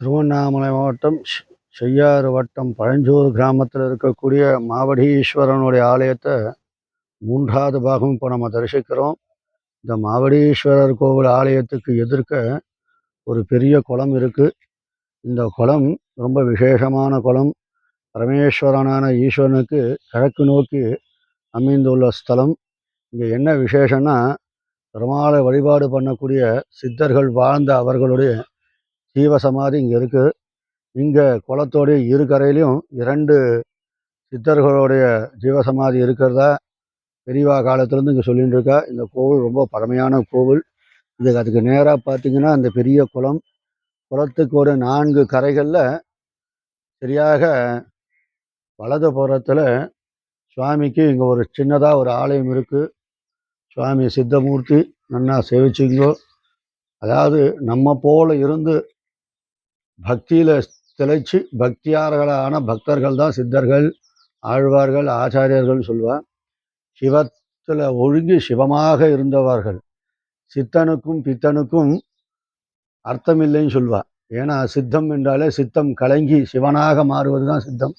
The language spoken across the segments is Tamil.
திருவண்ணாமலை மாவட்டம் செய்யாறு வட்டம் பழஞ்சூர் கிராமத்தில் இருக்கக்கூடிய மாவடீஸ்வரனுடைய ஆலயத்தை மூன்றாவது பாகம் இப்போ நம்ம தரிசிக்கிறோம். இந்த மாவடீஸ்வரர் கோவில் ஆலயத்துக்கு எதிர்க்க ஒரு பெரிய குளம் இருக்குது இந்த குளம் ரொம்ப விசேஷமான குளம். பரமேஸ்வரனான ஈஸ்வரனுக்கு கிழக்கு நோக்கி அமைந்துள்ள ஸ்தலம். இங்கே என்ன விசேஷம்னா பெருமாளை வழிபாடு பண்ணக்கூடிய சித்தர்கள் வாழ்ந்த அவர்களுடைய ஜீவசமாதி இங்கே இருக்குது இங்கே குளத்தோடைய இரு கரையிலையும் இரண்டு சித்தர்களுடைய ஜீவசமாதி இருக்கிறதா? பெரியவா காலத்துலேருந்து இங்கே சொல்லிகிட்டு இருக்கா இந்த கோவில் ரொம்ப பழமையான கோவில். இது அதுக்கு நேராக பார்த்தீங்கன்னா அந்த பெரிய குளம். குளத்துக்கு ஒரு நான்கு கரைகளில் சரியாக வலது புறத்தில் சுவாமிக்கு இங்கே ஒரு சின்னதாக ஒரு ஆலயம் இருக்குது சுவாமி சித்தமூர்த்தி நன்னா சேவிச்சிங்கோ அதாவது நம்ம போல் இருந்து பக்தியில் திளைச்சு பக்தியார்களான பக்தர்கள் தான் சித்தர்கள் ஆழ்வார்கள் ஆச்சாரியர்கள் சொல்லுவார் சிவத்தில் ஒழுங்கி சிவமாக இருந்தவர்கள். சித்தனுக்கும் பித்தனுக்கும் அர்த்தமில்லைன்னு சொல்லுவாள் ஏன்னா சித்தம் என்றாலே சித்தம் கலங்கி சிவனாக மாறுவது தான் சித்தம்.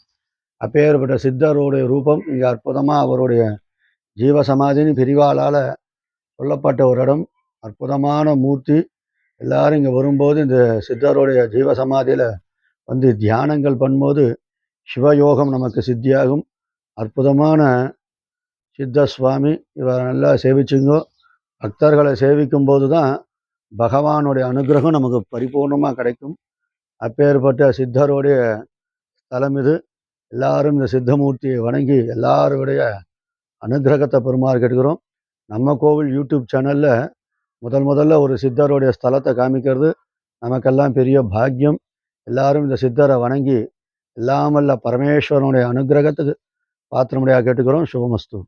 அப்பேற்பட்ட சித்தருடைய ரூபம் இங்கே அற்புதமாக அவருடைய ஜீவசமாதின்னு பிரிவாளால் சொல்லப்பட்ட ஒரு இடம். அற்புதமான மூர்த்தி. எல்லாரும் இங்கே வரும்போது இந்த சித்தருடைய ஜீவசமாதியில் வந்து தியானங்கள் பண்ணும்போது சிவயோகம் நமக்கு சித்தியாகும். அற்புதமான சித்த சுவாமி இவரை நல்லா சேவிச்சுங்கோ. பக்தர்களை சேவிக்கும் போது தான் பகவானுடைய அனுகிரகம் நமக்கு பரிபூர்ணமாக கிடைக்கும். அப்பேற்பட்ட சித்தருடைய ஸ்தலம் இது. எல்லாரும் இந்த சித்தமூர்த்தியை வணங்கி எல்லாருடைய அனுகிரகத்தை பெருமாறு கேட்கிறோம் நம்ம கோவில் யூடியூப் சேனலில் முதல் முதல்ல ஒரு சித்தருடைய ஸ்தலத்தை காமிக்கிறது. நமக்கெல்லாம் பெரிய பாக்கியம். எல்லாரும் இந்த சித்தரை வணங்கி எல்லாமல்ல பரமேஸ்வரனுடைய அனுகிரகத்துக்கு பாத்திரமுடையாக கேட்டுக்கிறோம். சுபமஸ்து.